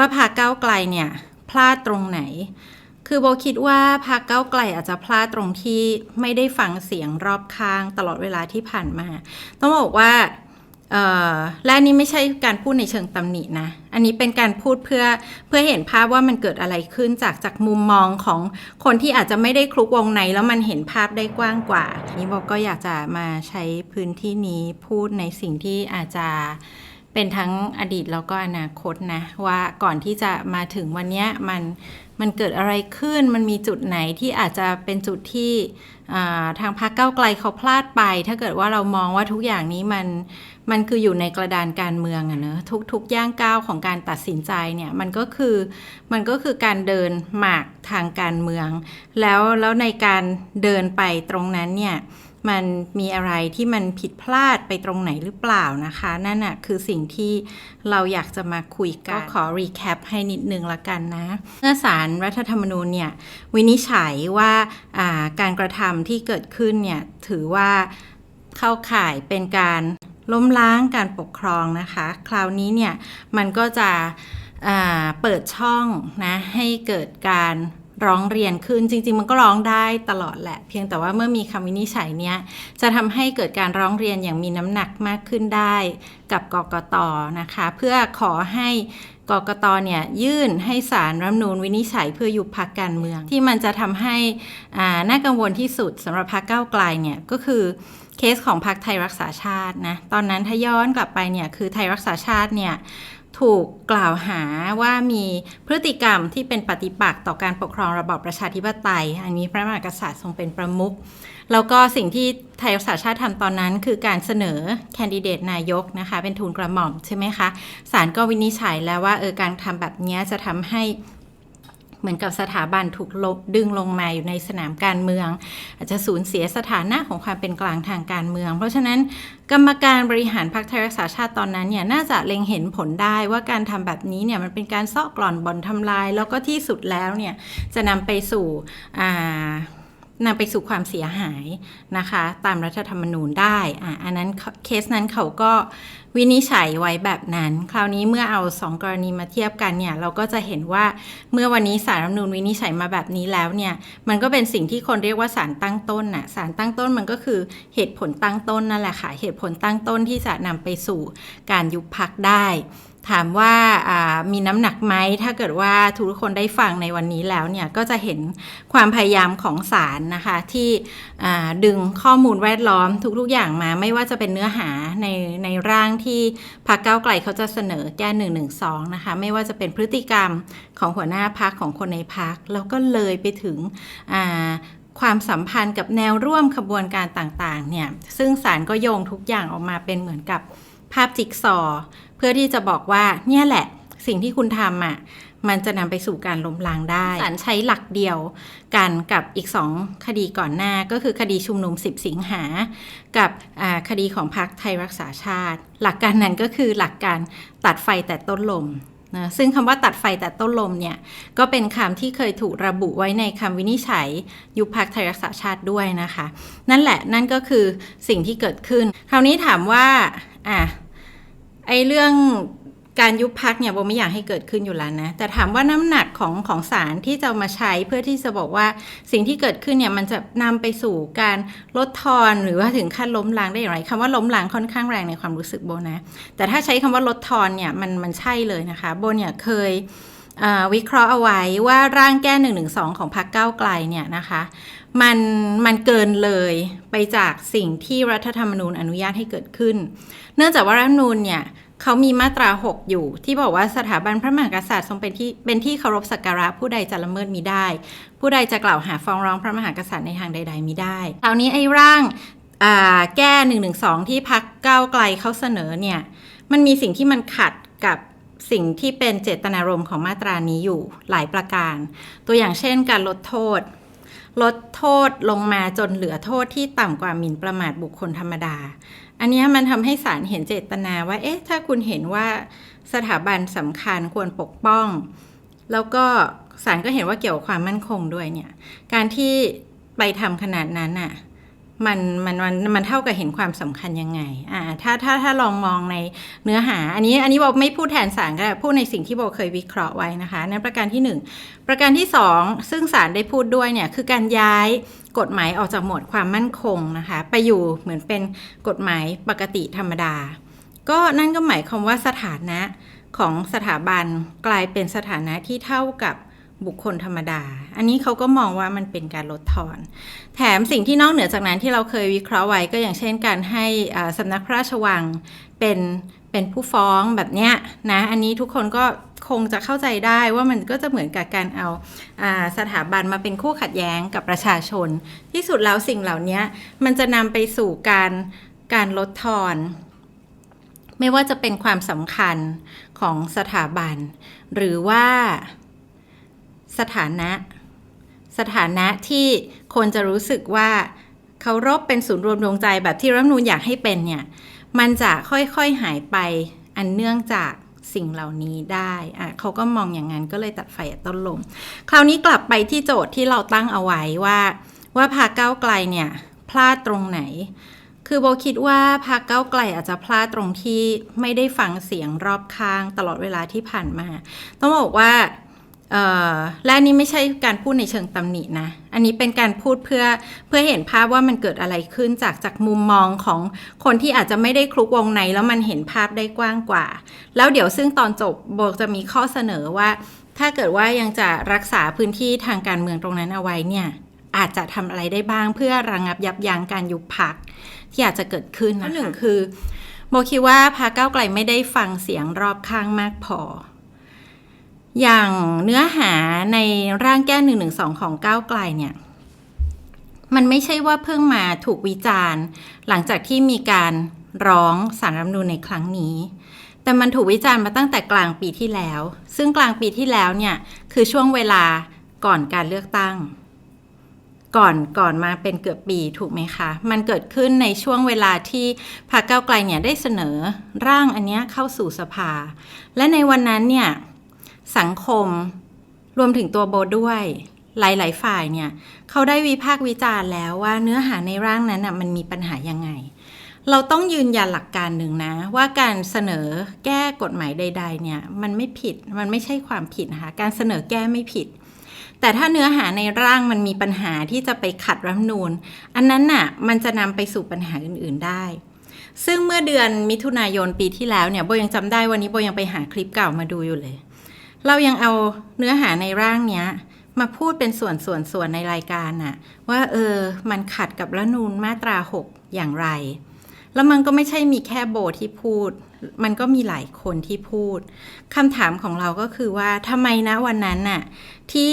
ว่าพรรคก้าวไกลเนี่ยพลาดตรงไหน คือโบคิดว่าพรรคก้าวไกลอาจจะพลาดตรงที่ไม่ได้ฟังเสียงรอบข้างตลอดเวลาที่ผ่านมา ต้องบอกว่าและนนี้ไม่ใช่การพูดในเชิงตำหนินะ อันนี้เป็นการพูดเพื่อเพื่อเห็นภาพว่ามันเกิดอะไรขึ้นจากจากมุมมองของคนที่อาจจะไม่ได้คลุกวงในแล้วมันเห็นภาพได้กว้างกว่า นี้บอกก็อยากจะมาใช้พื้นที่นี้พูดในสิ่งที่อาจจะ เป็นทั้งอดีตแล้วก็อนาคตนะ ว่าก่อนที่จะมาถึงวันนี้มันมันเกิดอะไรขึ้นมันมีจุดไหนที่อาจจะเป็นจุดที่ทางพรรคก้าไกลเขาพลาดไป ถ้าเกิดว่าเรามองว่าทุกอย่างนี้มันมันคืออยู่ในกระดานการเมืองอะเนอะทุกทุกย่างก้าวของการตัดสินใจเนี่ยมันก็คือมันก็คือการเดินหมากทางการเมือง แล้วแล้วในการเดินไปตรงนั้นเนี่ย มันมีอะไรที่มันผิดพลาดไปตรงไหนหรือเปล่านะคะ นั่นน่ะคือสิ่งที่เราอยากจะมาคุยกัน ก็ขอรีแคปให้นิดนึงละกันนะเมื่อสารรัฐธรรมนูญเนี่ย วินิจฉัยว่าอ่าการกระทำที่เกิดขึ้นเนี่ย ถือว่าเข้าข่ายเป็นการล้มล้างการปกครองนะคะ คราวนี้เนี่ย มันก็จะอ่าเปิดช่องนะให้เกิดการ ร้องเรียนขึ้นจริง ๆ มันก็ร้องได้ตลอดแหละ เพียงแต่ว่าเมื่อมีคำวินิจฉัยเนี้ยจะทำให้เกิดการร้องเรียนอย่างมีน้ำหนักมากขึ้นได้กับกกตนะคะ เพื่อขอให้กกตเนี่ยยื่นให้สารรัฐนูญวินิจฉัยเพื่อยุบพักการเมือง ที่มันจะทำให้อ่าน่ากังวลที่สุดสำหรับพรรคก้าไกลเนี่ยก็คือเคสของพรรคไทยรักษาชาตินะตอนนั้นถ้าย้อนกลับไปเนี่ยคือไทยรักษาชาติเนี่ย ถูกกล่าวหาว่ามีพฤติกรรมที่เป็นปฏิปักษ์ต่อการปกครองระบอบประชาธิปไตย อันนี้พระมหากษัตริย์ทรงเป็นประมุขแล้วก็สิ่งที่ไทยรักษาชาติทำตอนนั้น คือการเสนอแคนดิเดตนายกนะคะ เป็นทูลกระหม่อมใช่ไหมคะศาลก็วินิจฉัยแล้วว่าเออการทำแบบนี้จะทำให้ เหมือนกับสถาบันถูกลบดึงลงมาอยู่ในสนามการเมือง อาจจะสูญเสียสถานะของความเป็นกลางทางการเมือง เพราะฉะนั้นกรรมการบริหารพรรคไทยรักษาชาติตอนนั้นเนี่ยน่าจะเล็งเห็นผลได้ว่าการทำแบบนี้เนี่ยมันเป็นการซอกกร่อนบ่อนทำลาย แล้วก็ที่สุดแล้วเนี่ยจะนำไปสู่อ่า นำไปสู่ความเสียหายนะคะ ตามรัฐธรรมนูญได้อะอันนั้นเคสนั้นเขาก็วินิจฉัยไว้แบบนั้น คราวนี้เมื่อเอาสองกรณีมาเทียบกันเนี่ยเราก็จะเห็นว่าเมื่อวันนี้สารรัฐธรรมนูญวินิจฉัยมาแบบนี้แล้วเนี่ยมันก็เป็นสิ่งที่คนเรียกว่าสารตั้งต้นน่ะสารตั้งต้นมันก็คือเหตุผลตั้งต้นนั่นแหละค่ะเหตุผลตั้งต้นที่จะนำไปสู่การยุบพักได้ ถามว่ามีน้ำหนักไหมถ้าเกิดว่าทุกคนได้ฟังในวันนี้แล้วเนี่ยก็จะเห็นความพยายามของศาลนะคะที่ดึงข้อมูลแวดล้อมทุกๆอย่างมา ไม่ว่าจะเป็นเนื้อหาในในร่างที่พรรคก้าวไกลเขาจะเสนอแก้1นึนะคะไม่ว่าจะเป็นพฤติกรรมของหัวหน้าพักของคนในพักแล้วก็เลยไปถึงความสัมพันธ์กับแนวร่วมขบวนการต่างๆเนี่ยซึ่งศาลก็โยงทุกอย่างออกมาเป็นเหมือนกับภาพจิ๊กซอ เพื่อที่จะบอกว่าเนี่ยแหละสิ่งที่คุณทำอะมันจะนำไปสู่การล้มล้างได้ศาลใช้หลักเดียวกันกับอีกสองคดีก่อนหน้าก็คือคดีชุมนุม 10 สิงหา กับคดีของพรรคไทยรักษาชาติ หลักการนั้นก็คือหลักการตัดไฟแต่ต้นลมนะซึ่งคำว่าตัดไฟแต่ต้นลมเนี่ยก็เป็นคำที่เคยถูกระบุไว้ในคำวินิจฉัย ยุบพักไทยรักษาชาติด้วยนะคะ นั่นแหละนั่นก็คือสิ่งที่เกิดขึ้น คราวนี้ถามว่าอะ ไอ้เรื่องการยุบพักเนี่ยโบไม่อยากให้เกิดขึ้นอยู่แล้วนะ แต่ถามว่าน้ำหนักของของสารที่จะมาใช้เพื่อที่จะบอกว่าสิ่งที่เกิดขึ้นเนี่ยมันจะนำไปสู่การลดทอนหรือว่าถึงขั้นล้มล้างได้อย่างไรคำว่าล้มล้างค่อนข้างแรงในความรู้สึกโบนะ แต่ถ้าใช้คำว่าลดทอนเนี่ยมันมันใช่เลยนะคะ โบเนี่ยเคย วิเคราะห์เอาไว้ว่าร่างแก้1นึของพรรคก้าวไกลเนี่ยนะคะมันมันเกินเลยไปจากสิ่งที่รัฐธรรมนูญอนุญาตให้เกิดขึ้น เนื่องจากว่ารัฐธรรมนูญเนี่ยเขามีมาตรา 6 อยู่ ที่บอกว่าสถาบันพระมหากษัตริย์ทรงเป็นที่เป็นที่เคารพสักการะผู้ใดจะละเมิดมิได้ ผู้ใดจะกล่าวหาฟ้องร้องพระมหากษัตริย์ในทางใด ๆมิได้คราวนี้ไอ้ร่างแก้1นึที่พักก้าวไกลเขาเสนอเนี่ยมันมีสิ่งที่มันขัดกับ สิ่งที่เป็นเจตนารมณ์ของมาตรานี้อยู่หลายประการ ตัวอย่างเช่นการลดโทษ ลดโทษลงมาจนเหลือโทษที่ต่ำกว่าหมิ่นประมาทบุคคลธรรมดา อันนี้มันทำให้ศาลเห็นเจตนาว่า เอ๊ะ ถ้าคุณเห็นว่าสถาบันสำคัญควรปกป้อง แล้วก็ศาลก็เห็นว่าเกี่ยวกับความมั่นคงด้วยเนี่ย การที่ไปทำขนาดนั้นน่ะ มันมันมันมันเท่ากับเห็นความสำคัญยังไงอ่าถ้าถ้าถ้าลองมองในเนื้อหา อันนี้อันนี้โบไม่พูดแทนศาลก็ได้พูดในสิ่งที่โบเคยวิเคราะห์ไว้นะคะนั่นประการที่หนึ่งประการที่สองซึ่งศาลได้พูดด้วยเนี่ยคือการย้ายกฎหมายออกจากหมวดความมั่นคงนะคะ ไปอยู่เหมือนเป็นกฎหมายปกติธรรมดา ก็นั่นก็หมายความว่าสถานะของสถาบันกลายเป็นสถานะที่เท่ากับ บุคคลธรรมดา อันนี้เขาก็มองว่ามันเป็นการลดทอน แถมสิ่งที่นอกเหนือจากนั้นที่เราเคยวิเคราะห์ไว้ก็อย่างเช่นการให้สำนักพระราชวังเป็นเป็นผู้ฟ้องแบบเนี้ยนะ อันนี้ทุกคนก็คงจะเข้าใจได้ว่ามันก็จะเหมือนกับการเอาอาสถาบันมาเป็นคู่ขัดแย้งกับประชาชน ที่สุดแล้วสิ่งเหล่านี้มันจะนำไปสู่การการลดทอน ไม่ว่าจะเป็นความสำคัญของสถาบัน หรือว่า สถานะ สถานะที่คนจะรู้สึกว่าเคารพเป็นศูนย์รวมดวงใจแบบที่รัฐธรรมนูญอยากให้เป็นเนี่ย มันจะค่อยๆหายไปอันเนื่องจากสิ่งเหล่านี้ได้อะเขาก็มองอย่างนั้นก็เลยตัดไฟต้นลม คราวนี้กลับไปที่โจทย์ที่เราตั้งเอาไว้ว่า ว่าพาเก้าไกลเนี่ยพลาดตรงไหน คือโบคิดว่าพรรคก้าไกลอาจจะพลาดตรงที่ไม่ได้ฟังเสียงรอบข้างตลอดเวลาที่ผ่านมา ต้องบอกว่า และอันนี้ไม่ใช่การพูดในเชิงตำหนินะ อันนี้เป็นการพูดเพื่อเพื่อเห็นภาพว่ามันเกิดอะไรขึ้นจากจากมุมมองของคนที่อาจจะไม่ได้คลุกวงในแล้วมันเห็นภาพได้กว้างกว่า แล้วเดี๋ยวซึ่งตอนจบโบจะมีข้อเสนอว่า ถ้าเกิดว่ายังจะรักษาพื้นที่ทางการเมืองตรงนั้นเอาไว้เนี่ยอาจจะทำอะไรได้บ้างเพื่อระงงับยับยั้งการยุบพักที่อาจจะเกิดขึ้นนะคะหนึ่งคือโบคิดว่าพรรคก้าวไกลไม่ได้ฟังเสียงรอบข้างมากพอ อย่างเนื้อหาในร่างแก้หนึ่งหนึ่งสองของก้าวไกลเนี่ย มันไม่ใช่ว่าเพิ่งมาถูกวิจารณ์ หลังจากที่มีการร้องสารรัฐมนูญในครั้งนี้ แต่มันถูกวิจารณ์มาตั้งแต่กลางปีที่แล้ว ซึ่งกลางปีที่แล้วเนี่ยคือช่วงเวลาก่อนการเลือกตั้ง ก่อนก่อนมาเป็นเกือบปีถูกไหมคะ มันเกิดขึ้นในช่วงเวลาที่พรรคก้าวไกลเนี่ยได้เสนอร่างอันเนี้ยเข้าสู่สภา และในวันนั้นเนี่ย สังคม รวมถึงตัวโบด้วยหลาย ๆ ฝ่ายเนี่ยเขาได้วิพากษ์วิจารณ์แล้วว่าเนื้อหาในร่างนั้นน่ะมันมีปัญหายังไง เราต้องยืนยันหลักการหนึ่งนะ ว่าการเสนอแก้กฎหมายใด ๆ เนี่ยมันไม่ผิดมันไม่ใช่ความผิดนะคะการเสนอแก้ไม่ผิด แต่ถ้าเนื้อหาในร่างมันมีปัญหาที่จะไปขัดรัฐมนูญอันนั้นน่ะมันจะนำไปสู่ปัญหาอื่น ๆ ได้ ซึ่งเมื่อเดือนมิถุนายนปีที่แล้วเนี่ยโบยังจำได้วันนี้โบยังไปหาคลิปเก่ามาดูอยู่เลย เรายังเอาเนื้อหาในร่างเนี้ย มาพูดเป็นส่วนส่วนส่วนในรายการน่ะ ว่าเออมันขัดกับรัฐนูญมาตรา 6 อย่างไร แล้วมันก็ไม่ใช่มีแค่โบที่พูด มันก็มีหลายคนที่พูดคำถามของเราก็คือว่าทำไมนะวันนั้นน่ะที่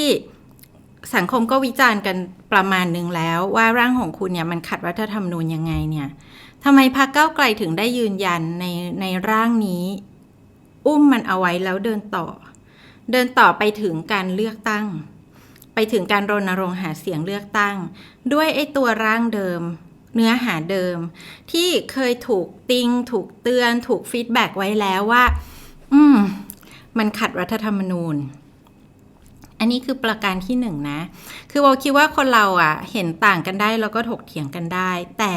สังคมก็วิจารณ์กันประมาณนึงแล้ว ว่าร่างของคุณเนี่ยมันขัดรัฐธรรมนูญยังไงเนี่ยทำไมพรรคก้าวไกลถึงได้ยืนยันในในร่างนี้ อุ้มมันเอาไว้แล้วเดินต่อ เดินต่อไปถึงการเลือกตั้ง ไปถึงการรณรงค์หาเสียงเลือกตั้ง ด้วยไอ้ตัวร่างเดิม เนื้อหาเดิม ที่เคยถูกติง ถูกเตือน ถูกฟีดแบ็กไว้แล้วว่า อืม มันขัดรัฐธรรมนูญ อันนี้คือประการที่หนึ่งนะ คือเราคิดว่าคนเราอะเห็นต่างกันได้แล้วก็ถกเถียงกันได้ แต่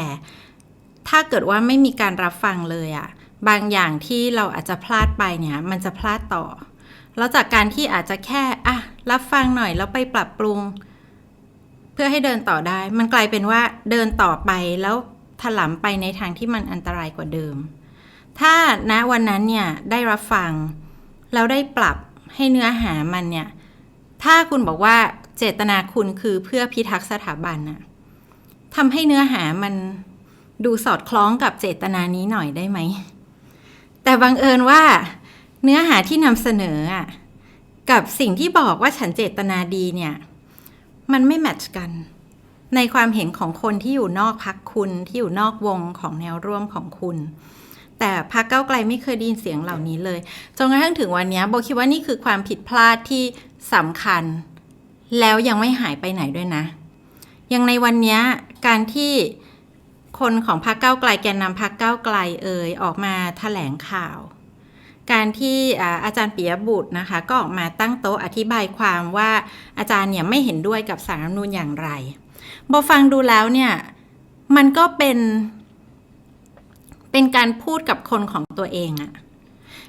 ถ้าเกิดว่าไม่มีการรับฟังเลยอะบางอย่างที่เราอาจจะพลาดไปเนี่ย มันจะพลาดต่อ แล้วจากการที่อาจจะแค่อะรับฟังหน่อยแล้วไปปรับปรุง เพื่อให้เดินต่อได้ มันกลายเป็นว่าเดินต่อไปแล้วถลำไปในทางที่มันอันตรายกว่าเดิม ถ้าณวันนั้นเนี่ยได้รับฟังแล้วได้ปรับให้เนื้อหามันเนี่ย ถ้าคุณบอกว่าเจตนาคุณคือเพื่อพิทักษ์สถาบันน่ะทำให้เนื้อหามันดูสอดคล้องกับเจตนานี้หน่อยได้ไหม แต่บังเอิญว่า เนื้อหาที่นำเสนออะกับสิ่งที่บอกว่าฉันเจตนาดีเนี่ย มันไม่แมทช์กัน ในความเห็นของคนที่อยู่นอกพักคุณที่อยู่นอกวงของแนวร่วมของคุณ แต่พรรคเก้าไกลไม่เคยได้ยินเสียงเหล่านี้เลยจนกระทั่งถึงวันนี้โบคิดว่านี่คือความผิดพลาดที่สำคัญ แล้วยังไม่หายไปไหนด้วยนะย่างในวันนี้การที่คนของพรรคเก้าไกลแกนนำพรรคเก้าไกลเอ่ยออกมาแถลงข่าว การที่อาจารย์ปิยบุตรนะคะก็ออกมาตั้งโต๊ะอธิบายความว่าอาจารย์เนี่ยไม่เห็นด้วยกับสารรัฐมนูญอย่างไรโบฟังดูแล้วเนี่ยมันก็เป็น เป็นการพูดกับคนของตัวเองอะ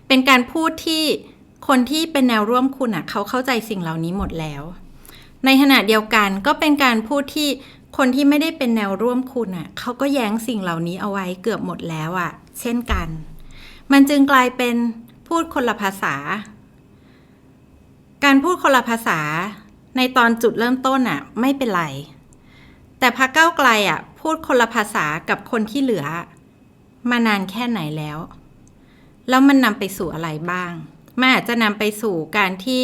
เป็นการพูดที่คนที่เป็นแนวร่วมคุณอะเขาเข้าใจสิ่งเหล่านี้หมดแล้ว ในขณะเดียวกันก็เป็นการพูดที่คนที่ไม่ได้เป็นแนวร่วมคุณอะเขาก็แย้งสิ่งเหล่านี้เอาไว้เกือบหมดแล้วอะเช่นกัน มันจึงกลายเป็น พูดคนละภาษา การพูดคนละภาษา ในตอนจุดเริ่มต้นอะไม่เป็นไร แต่พักเก้าไกลอะพูดคนละภาษากับคนที่เหลือ มานานแค่ไหนแล้ว แล้วมันนำไปสู่อะไรบ้างมันอาจจะนำไปสู่การที่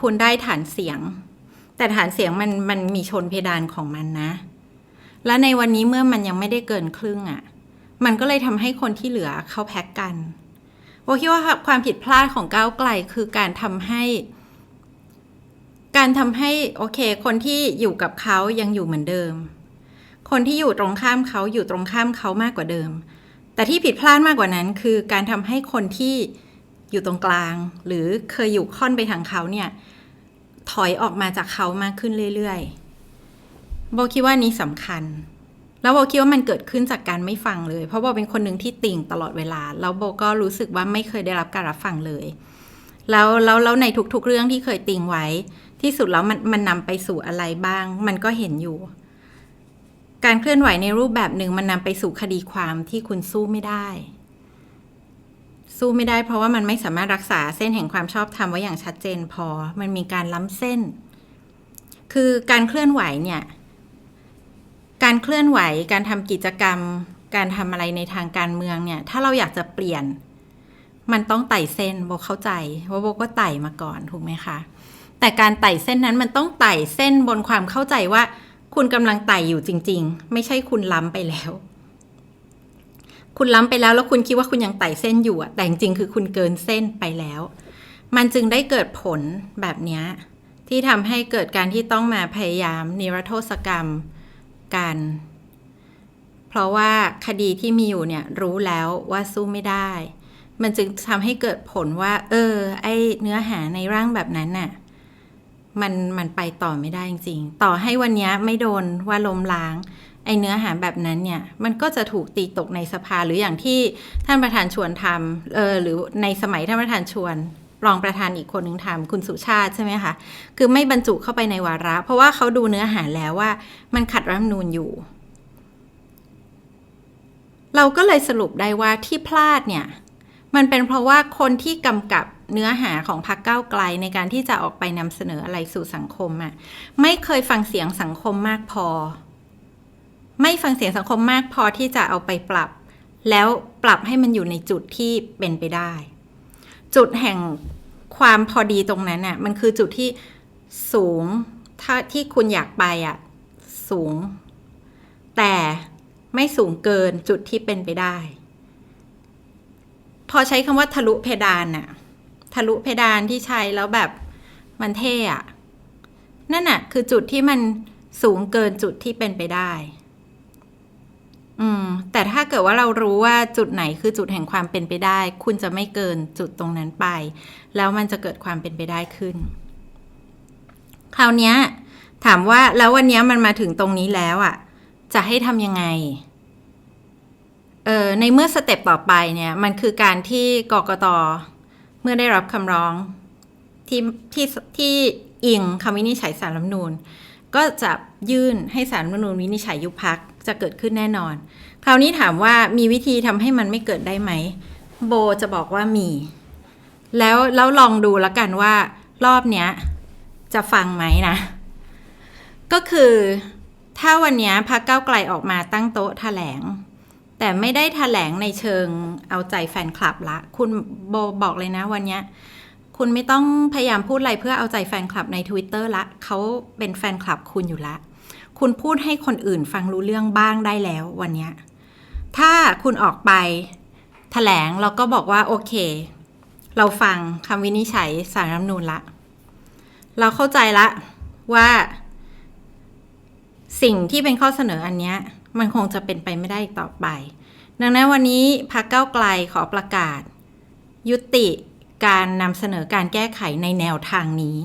คุณได้ฐานเสียง แต่ฐานเสียงมันมันมีชนเพดานของมันนะ และในวันนี้เมื่อมันยังไม่ได้เกินครึ่งอะ่ะ มันก็เลยทำให้คนที่เหลือเขาแพ็กกัน โบคิดว่าความผิดพลาดของก้าวไกลคือการทำให้ การทำให้โอเค คนที่อยู่กับเขายังอยู่เหมือนเดิม คนที่อยู่ตรงข้ามเขาอยู่ตรงข้ามเขามากกว่าเดิม แต่ที่ผิดพลาดมากกว่านั้น คือการทำให้คนที่อยู่ตรงกลาง หรือเคยอยู่ค่อนไปทางเขาเนี่ยถอยออกมาจากเขามากขึ้นเรื่อยๆโบคิดว่านี้สำคัญ แล้วโบคิดว่ามันเกิดขึ้นจากการไม่ฟังเลย เพราะโบเป็นคนหนึ่งที่ติ่งตลอดเวลา แล้วโบก็รู้สึกว่าไม่เคยได้รับการรับฟังเลย แล้วแล้วแล้วในทุกๆเรื่องที่เคยติ่งไว้ ที่สุดแล้วมันมันนำไปสู่อะไรบ้าง มันก็เห็นอยู่ การเคลื่อนไหวในรูปแบบหนึ่งมันนำไปสู่คดีความที่คุณสู้ไม่ได้ สู้ไม่ได้เพราะว่ามันไม่สามารถรักษาเส้นแห่งความชอบธรรมไว้อย่างชัดเจนพอ มันมีการล้ำเส้น คือการเคลื่อนไหวเนี่ย การเคลื่อนไหว การทำกิจกรรม การทำอะไรในทางการเมืองเนี่ย ถ้าเราอยากจะเปลี่ยน มันต้องไต่เส้นโบเข้าใจว่าโบก็ไต่มาก่อนถูกไหมคะ แต่การไต่เส้นนั้นมันต้องไต่เส้นบนความเข้าใจว่า คุณกำลังไต่อยู่จริง ๆ ไม่ใช่คุณล้ำไปแล้ว คุณล้ำไปแล้วแล้วคุณคิดว่าคุณยังไต่เส้นอยู่แต่จริงๆคือคุณเกินเส้นไปแล้ว มันจึงได้เกิดผลแบบนี้ที่ทำให้เกิดการที่ต้องมาพยายามนิรโทษกรรม กัน เพราะว่าคดีที่มีอยู่เนี่ยรู้แล้วว่าสู้ไม่ได้ มันจึงทำให้เกิดผลว่า เออ ไอเนื้อหาในร่างแบบนั้นน่ะมันมันไปต่อไม่ได้จริงๆ ต่อให้วันนี้ไม่โดนว่าล้มล้าง ไอเนื้อหาแบบนั้นเนี่ย มันก็จะถูกตีตกในสภาหรืออย่างที่ท่านประธานชวนทำเออหรือในสมัยท่านประธานชวน รองประธานอีกคนหนึ่งทำคุณสุชาติใช่ไหมคะ คือไม่บรรจุเข้าไปในวาระ เพราะว่าเขาดูเนื้อหาแล้วว่ามันขัดรัฐธรรมนูญอยู่ เราก็เลยสรุปได้ว่าที่พลาดเนี่ย มันเป็นเพราะว่าคนที่กำกับเนื้อหาของพรรคก้าวไกลในการที่จะออกไปนำเสนออะไรสู่สังคมอะ่ะไม่เคยฟังเสียงสังคมมากพอ ไม่ฟังเสียงสังคมมากพอที่จะเอาไปปรับ แล้วปรับให้มันอยู่ในจุดที่เป็นไปได้ จุดแห่ง ความพอดีตรงนั้นน่ะมันคือจุดที่สูงถ้าที่คุณอยากไปอะสูง แต่ไม่สูงเกินจุดที่เป็นไปได้ พอใช้คำว่าทะลุเพดานน่ะทะลุเพดานที่ใช้แล้วแบบมันเท่อะนั่นน่ะ คือจุดที่มันสูงเกินจุดที่เป็นไปได้ อืมแต่ถ้าเกิดว่าเรารู้ว่าจุดไหนคือจุดแห่งความเป็นไปได้ คุณจะไม่เกินจุดตรงนั้นไป แล้วมันจะเกิดความเป็นไปได้ขึ้น คราวนี้ถามว่าแล้ววันนี้มันมาถึงตรงนี้แล้วอะ่ะ จะให้ทำยังไงเออในเมื่อสเต็ปต่อไปเนี่ย มันคือการที่กกตเมื่อได้รับคำร้องที่ที่ที่อิงคำวินิจฉัยสารรัฐมนูญ ก็จะยื่นให้สารรัฐมนูญวินิจฉัยยุบพักจะเกิดขึ้นแน่นอน คราวนี้ถามว่ามีวิธีทำให้มันไม่เกิดได้ไหม โบจะบอกว่ามี แล้วแล้วลองดูแล้วกันว่ารอบเนี้ยจะฟังไหมนะ ก็คือถ้าวันนี้พักเก้าไกลออกมาตั้งโต๊ะแถลง แต่ไม่ได้แถลงในเชิงเอาใจแฟนคลับละ คุณโบบอกเลยนะวันนี้ คุณไม่ต้องพยายามพูดอะไรเพื่อเอาใจแฟนคลับใน Twitter ละเขาเป็นแฟนคลับคุณอยู่ละ คุณพูดให้คนอื่นฟังรู้เรื่องบ้างได้แล้ววันนี้ ถ้าคุณออกไปแถลงแล้วก็บอกว่าโอเค เราฟังคำวินิจฉัยสารรัฐมนูญละ เราเข้าใจละว่า สิ่งที่เป็นข้อเสนออันนี้มันคงจะเป็นไปไม่ได้อีกต่อไป ดังนั้นวันนี้พักเก้าไกลขอประกาศ ยุติ การนำเสนอการแก้ไขในแนวทางนี้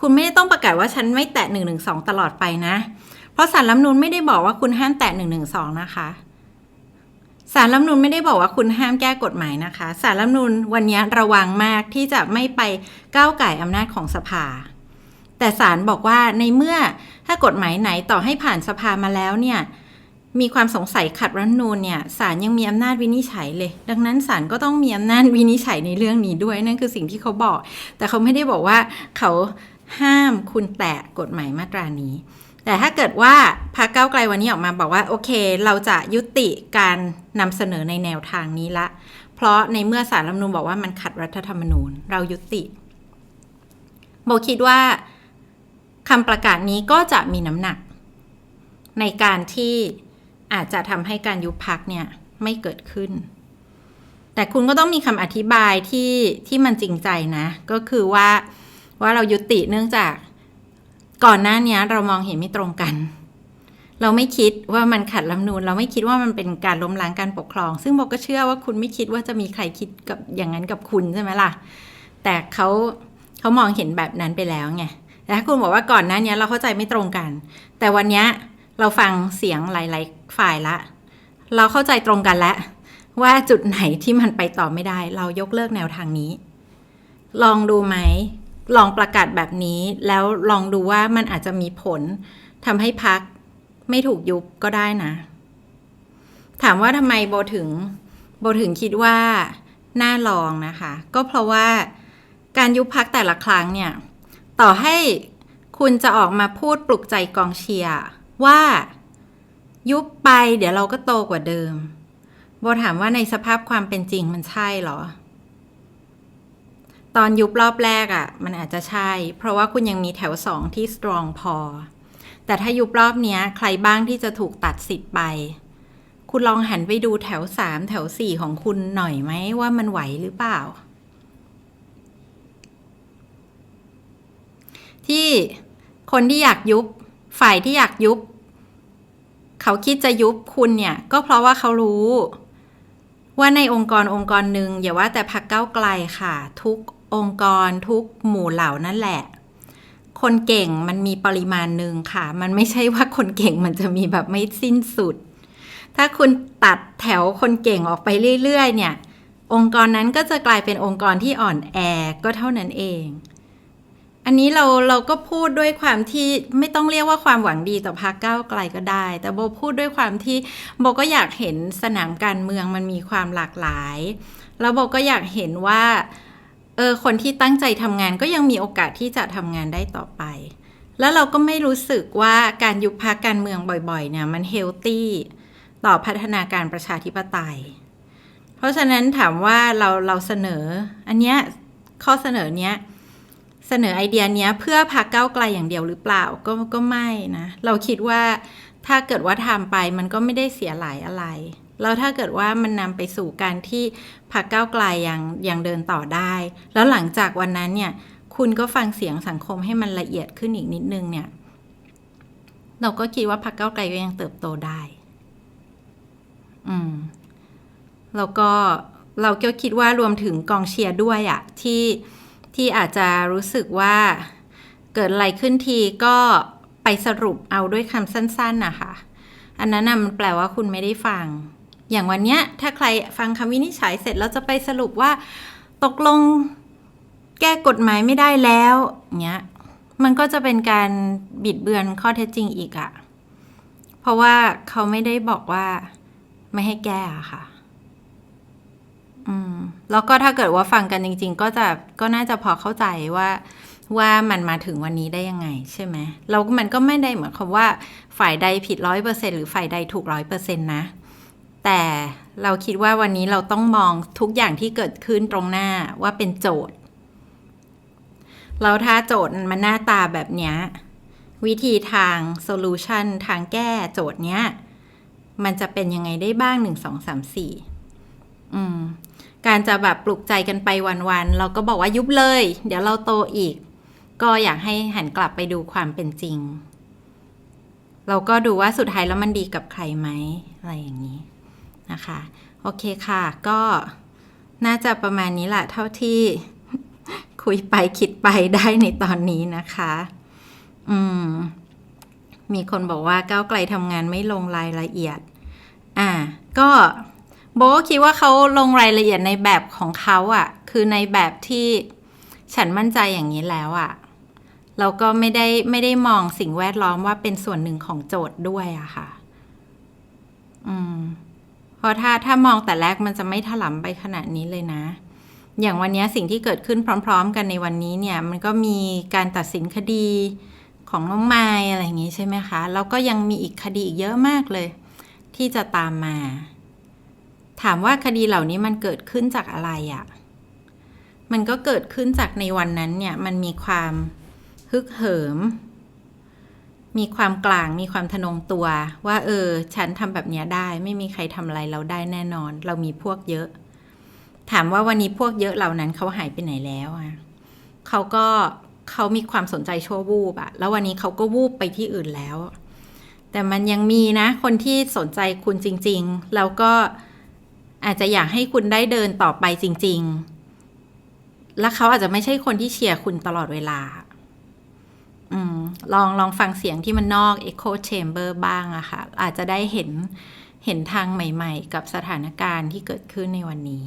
คุณไม่ได้ต้องประกาศว่าฉันไม่แตะหนึ่งหนึ่งสองตลอดไปนะ เพราะสารรัฐมนูญไม่ได้บอกว่าคุณห้ามแตะหนึ่งหนึ่งสองนะคะสารรัฐมนูญไม่ได้บอกว่าคุณห้ามแก้กฎหมายนะคะสารรัฐมนูญวันนี้ระวังมากที่จะไม่ไปก้าวไก่อำนาจของสภา แต่ศาลบอกว่าในเมื่อถ้ากฎหมายไหนต่อให้ผ่านสภามาแล้วเนี่ย มีความสงสัยขัดรัฐนูญเนี่ยศาลยังมีอำนาจวินิจฉัยเลย ดังนั้นศาลก็ต้องมีอำนาจวินิจฉัยในเรื่องนี้ด้วยนั่นคือสิ่งที่เขาบอก แต่เขาไม่ได้บอกว่าเขาห้ามคุณแตะกฎหมายมาตรานี้ แต่ถ้าเกิดว่าพรรคก้าวไกลวันนี้ออกมาบอกว่าโอเค เราจะยุติการนำเสนอในแนวทางนี้ละ เพราะในเมื่อสารรัฐมนูญบอกว่ามันขัดรัฐธรรมนูญ เรายุติโบคิดว่าคำประกาศนี้ก็จะมีน้ำหนัก ในการที่ อาจจะทำให้การยุบพักเนี่ยไม่เกิดขึ้น แต่คุณก็ต้องมีคำอธิบายที่ที่มันจริงใจนะ ก็คือว่าว่าเรายุติเนื่องจากก่อนหน้านี้เรามองเห็นไม่ตรงกัน เราไม่คิดว่ามันขัดรัฐธรรมนูญเราไม่คิดว่ามันเป็นการล้มล้างการปกครอง ซึ่งบอกก็เชื่อว่าคุณไม่คิดว่าจะมีใครคิดกับอย่างนั้นกับคุณใช่ไหมล่ะ แต่เขาเขามองเห็นแบบนั้นไปแล้วไงแต่ถ้าคุณบอกว่าก่อนหน้านี้เราเข้าใจไม่ตรงกัน แต่วันนี้ เราฟังเสียงหลาย ๆ ฝ่ายละ เราเข้าใจตรงกันแล้วว่าจุดไหนที่มันไปต่อไม่ได้ เรายกเลิกแนวทางนี้ ลองดูไหม ลองประกาศแบบนี้ แล้วลองดูว่ามันอาจจะมีผลทำให้พักไม่ถูกยุบก็ได้นะ ถามว่าทำไมโบถึง โบถึงคิดว่าน่าลองนะคะ ก็เพราะว่าการยุบพักแต่ละครั้งเนี่ย ต่อให้คุณจะออกมาพูดปลุกใจกองเชียร์ ว่ายุบไปเดี๋ยวเราก็โตกว่าเดิม โบถามว่าในสภาพความเป็นจริงมันใช่หรอ ตอนยุบรอบแรกอะ่ะ มันอาจจะใช่ เพราะว่าคุณยังมีแถวสองที่สตรองพอ แต่ถ้ายุบรอบเนี้ย ใครบ้างที่จะถูกตัดสิทธิ์ไป คุณลองหันไปดูแถวสามแถวสี่ของคุณหน่อยไหมว่ามันไหวหรือเปล่า ที่คนที่อยากยุบ ฝ่ายที่อยากยุบ เขาคิดจะยุบคุณเนี่ย ก็เพราะว่าเขารู้ ว่าในองค์กรองค์กรหนึ่งอย่าว่าแต่พักเก้าไกลค่ะ ทุกองค์กรทุกหมู่เหล่านั่นแหละ คนเก่งมันมีปริมาณหนึ่งค่ะ มันไม่ใช่ว่าคนเก่งมันจะมีแบบไม่สิ้นสุด ถ้าคุณตัดแถวคนเก่งออกไปเรื่อยๆ เนี่ย องค์กรนั้นก็จะกลายเป็นองค์กรที่อ่อนแอก็เท่านั้นเอง อันนี้เราเราก็พูดด้วยความที่ไม่ต้องเรียกว่าความหวังดีต่อพรรคก้าวไกลก็ได้ แต่โบพูดด้วยความที่โบก็อยากเห็นสนามการเมืองมันมีความหลากหลาย แล้วโบก็อยากเห็นว่าเออคนที่ตั้งใจทำงานก็ยังมีโอกาสที่จะทำงานได้ต่อไป แล้วเราก็ไม่รู้สึกว่าการยุบพักการเมืองบ่อยๆเนี่ยมันเฮลตี้ต่อพัฒนาการประชาธิปไตย เพราะฉะนั้นถามว่าเราเราเสนอ อันเนี้ยข้อเสนอเนี้ย เสนอไอเดียนี้เพื่อพักเก้าไกลอย่างเดียวหรือเปล่าก็ก็ไม่นะ เราคิดว่าถ้าเกิดว่าทำไปมันก็ไม่ได้เสียหลายอะไร แล้วถ้าเกิดว่ามันนำไปสู่การที่พักเก้าไกลอยังยังเดินต่อได้ แล้วหลังจากวันนั้นเนี่ย คุณก็ฟังเสียงสังคมให้มันละเอียดขึ้นอีกนิดนึงเนี่ย เราก็คิดว่าพักเก้าไกลก็ยังเติบโตได้ อืม แล้วก็เราก็คิดว่ารวมถึงกองเชียร์ด้วยอะที่ ที่อาจจะรู้สึกว่าเกิดอะไรขึ้นทีก็ไปสรุปเอาด้วยคำสั้นๆนะคะ อันนั้นนะมันแปลว่าคุณไม่ได้ฟัง อย่างวันเนี้ยถ้าใครฟังคำวินิจฉัยเสร็จแล้วจะไปสรุปว่าตกลงแก้กฎหมายไม่ได้แล้วเงี้ยมันก็จะเป็นการบิดเบือนข้อเท็จจริงอีกอะเพราะว่าเขาไม่ได้บอกว่าไม่ให้แก้อะค่ะ อืมแล้วก็ถ้าเกิดว่าฟังกันจริง ๆ ก็จะก็น่าจะพอเข้าใจว่าว่ามันมาถึงวันนี้ได้ยังไงใช่ไหมแล้วมันก็ไม่ได้เหมือนคำว่า ฝ่ายใดผิดร้อยเปอร์เซ็นหรือฝ่ายใดถูกร้อยเปอร์เซ็นต์นะ แต่เราคิดว่าวันนี้เราต้องมองทุกอย่างที่เกิดขึ้นตรงหน้าว่าเป็นโจทย์แล้วถ้าโจทย์มันหน้าตาแบบนี้วิธีทางโซลูชันทางแก้โจทย์เนี้ย มันจะเป็นยังไงได้บ้างหนึ่งสองสามสี่อืม การจะแบบปลุกใจกันไปวันๆเราก็บอกว่ายุบเลย เดี๋ยวเราโตอีก ก็อยากให้หันกลับไปดูความเป็นจริง เราก็ดูว่าสุดท้ายแล้วมันดีกับใครไหมอะไรอย่างนี้นะคะ โอเคค่ะก็น่าจะประมาณนี้แหละเท่าที่คุยไปคิดไปได้ในตอนนี้นะคะ อืม มีคนบอกว่าก้าวไกลทำงานไม่ลงรายละเอียด อ่า ก็ โบก็คิดว่าเขาลงรายละเอียดในแบบของเขาอะ่ะ คือในแบบที่ฉันมั่นใจอย่างนี้แล้วอะ่ะเราก็ไม่ได้ไม่ได้มองสิ่งแวดล้อมว่าเป็นส่วนหนึ่งของโจทย์ด้วยอะค่ะ อืม เพราะถ้าถ้ามองแต่แรกมันจะไม่ถลำไปขนาดนี้เลยนะ อย่างวันนี้สิ่งที่เกิดขึ้นพร้อม ๆ กันในวันนี้เนี่ย มันก็มีการตัดสินคดีของน้องไม้อะไรอย่างงี้ใช่ไหมคะ แล้วก็ยังมีอีกคดีอีกเยอะมากเลย ที่จะตามมา ถามว่าคดีเหล่านี้มันเกิดขึ้นจากอะไรอะ่ะ มันก็เกิดขึ้นจากในวันนั้นเนี่ย มันมีความฮึกเหิม มีความกลาง มีความทะนงตัว ว่า เออ ฉันทำแบบเนี้ยได้ ไม่มีใครทำอะไรเราได้แน่นอน เรามีพวกเยอะ ถามว่าวันนี้พวกเยอะเหล่านั้นเขาหายไปไหนแล้วอะเขาก็เขามีความสนใจชั่ววูบอะแล้ววันนี้เขาก็วูบไปที่อื่นแล้ว แต่มันยังมีนะ คนที่สนใจคุณจริง ๆ แล้วก็ อาจจะอยากให้คุณได้เดินต่อไปจริง ๆ และเขาอาจจะไม่ใช่คนที่เชียร์คุณตลอดเวลา อืม ลองลองฟังเสียงที่มันนอก Echo Chamber บ้างอะค่ะ อาจจะได้เห็นเห็นทางใหม่ ๆ กับสถานการณ์ที่เกิดขึ้นในวันนี้